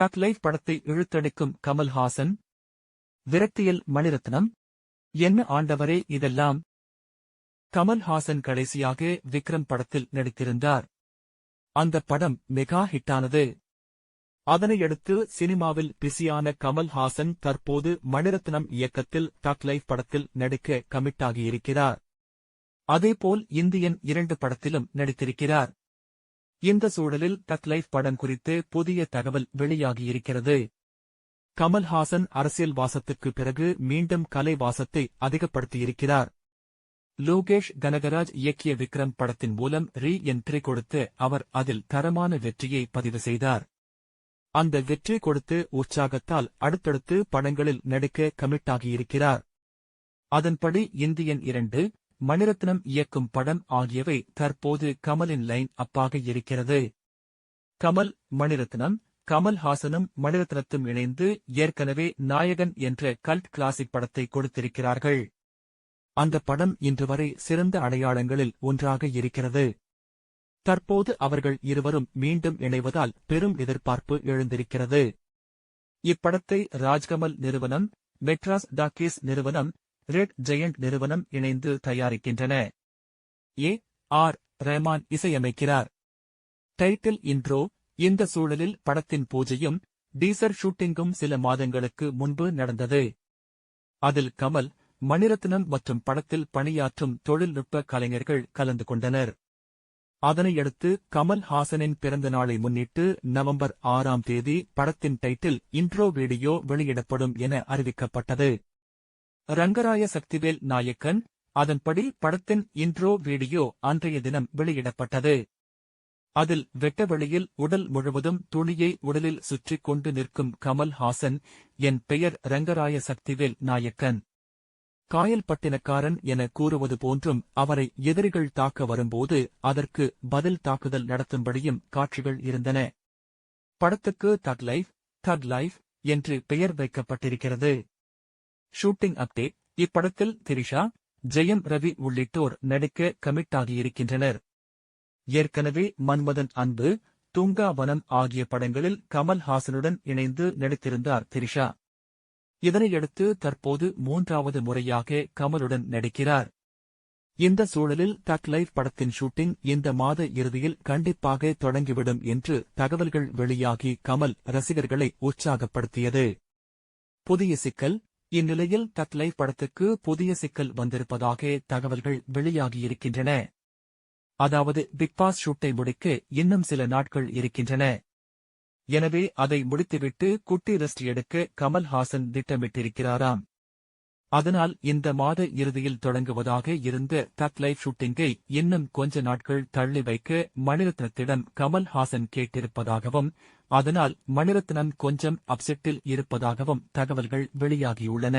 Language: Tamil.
டக் லைஃப் படத்தை இழுத்தடிக்கும் கமல்ஹாசன். விரக்தியில் மணிரத்னம். என்ன ஆண்டவரே இதெல்லாம். கமல்ஹாசன் கடைசியாக விக்ரம் படத்தில் நடித்திருந்தார். அந்த படம் மெகா ஹிட்டானது. அதனையடுத்து சினிமாவில் பிஸியான கமல்ஹாசன் தற்போது மணிரத்னம் இயக்கத்தில் டக் லைஃப் படத்தில் நடிக்க கமிட்டாகியிருக்கிறார். அதேபோல் இந்தியன் இரண்டு படத்திலும் நடித்திருக்கிறார். இந்த சூழலில் டக் லைஃப் படம் குறித்து புதிய தகவல் வெளியாகியிருக்கிறது. கமல்ஹாசன் அரசியல் வாசத்துக்கு பிறகு மீண்டும் கலை வாசத்தை அதிகப்படுத்தியிருக்கிறார். லோகேஷ் கனகராஜ் இயக்கிய விக்ரம் படத்தின் மூலம் ரீ என்ட்ரி கொடுத்து அவர் அதில் தரமான வெற்றியை பதிவு செய்தார். அந்த வெற்றி கொடுத்து உற்சாகத்தால் அடுத்தடுத்து படங்களில் நடிக்க கமிட்டாகியிருக்கிறார். அதன்படி இந்தியன் இரண்டு மணிரத்னம் இயக்கும் படம் ஆகியவை தற்போது கமலின் லைன் அப்பாக இருக்கிறது. கமல் மணிரத்னம் கமல்ஹாசனும் மணிரத்னத்தும் இணைந்து ஏற்கனவே நாயகன் என்ற கல்ட் கிளாசிக் படத்தை கொடுத்திருக்கிறார்கள். அந்த படம் இன்று வரை சிறந்த அடையாளங்களில் ஒன்றாக இருக்கிறது. தற்போது அவர்கள் இருவரும் மீண்டும் இணைவதால் பெரும் எதிர்பார்ப்பு எழுந்திருக்கிறது. இப்படத்தை ராஜ்கமல் நிறுவனம் மெட்ராஸ் டாக்கீஸ் நிறுவனம் ரெட் ஜெயண்ட் நிறுவனம் இணைந்து தயாரிக்கின்றன. ஏ. ஆர். ரஹ்மான் இசையமைக்கிறார். டைட்டில் இன்ட்ரோ இந்த சூழலில் படத்தின் பூஜையும் டீசர் ஷூட்டிங்கும் சில மாதங்களுக்கு முன்பு நடந்தது. அதில் கமல் மணிரத்னம் மற்றும் படத்தில் பணியாற்றும் தொழில்நுட்ப கலைஞர்கள் கலந்து கொண்டனர். அதனையடுத்து கமல் ஹாசனின் பிறந்த நாளை முன்னிட்டு நவம்பர் ஆறாம் தேதி படத்தின் டைட்டில் இன்ட்ரோ வீடியோ வெளியிடப்படும் என அறிவிக்கப்பட்டது. ரங்கராய சக்திவேல் நாயக்கன் அதன்படி படத்தின் இன்ட்ரோ வீடியோ அன்றைய தினம் வெளியிடப்பட்டது. அதில் வெட்டவெளியில் உடல் முழுவதும் துணியை உடலில் சுற்றிக் கொண்டு நிற்கும் கமல் ஹாசன் என் பெயர் ரங்கராய சக்திவேல் நாயக்கன். காயல்பட்டினக்காரன் என கூறுவது போன்றும் அவரை எதிரிகள் தாக்க வரும்போது அதற்கு பதில் தாக்குதல் நடத்தும்படியும் காட்சிகள் இருந்தன. படத்துக்கு தக் லைஃப் தக் லைஃப் என்று பெயர் வைக்கப்பட்டிருக்கிறது. ஷூட்டிங் அப்டேட் இப்படத்தில் திரிஷா ஜெயம் ரவி உள்ளிட்டோர் நடிக்க கமிட்டாகியிருக்கின்றனர் ஏற்கனவே மன்மதன் அன்பு தூங்கா வனம் ஆகிய படங்களில் கமல்ஹாசனுடன் இணைந்து நடித்திருந்தார் திரிஷா. இதனையடுத்து தற்போது மூன்றாவது முறையாக கமலுடன் நடிக்கிறார். இந்த சூழலில் தக் லைஃப் படத்தின் ஷூட்டிங் இந்த மாத இறுதியில் கண்டிப்பாக தொடங்கிவிடும் என்று தகவல்கள் வெளியாகி கமல் ரசிகர்களை உற்சாகப்படுத்தியது. புதிய சிக்கல் இந்நிலையில் தக் படத்துக்கு புதிய சிக்கல் வந்திருப்பதாக தகவல்கள் வெளியாகியிருக்கின்றன. அதாவது பிக்பாஸ் ஷூட்டை முடிக்க இன்னும் சில நாட்கள் இருக்கின்றன. எனவே அதை முடித்துவிட்டு குட்டி ரெஸ்ட் எடுக்க கமல்ஹாசன் திட்டமிட்டிருக்கிறாராம். அதனால் இந்த மாத இறுதியில் தொடங்குவதாக இருந்த தத் லைஃப் ஷூட்டிங்கை இன்னும் கொஞ்ச நாட்கள் தள்ளி வைக்க மணிரத்னத்திடம் கமல்ஹாசன் கேட்டிருப்பதாகவும் அதனால் மணிரத்னம் கொஞ்சம் அப்செட்டில் இருப்பதாகவும் தகவல்கள் வெளியாகியுள்ளன.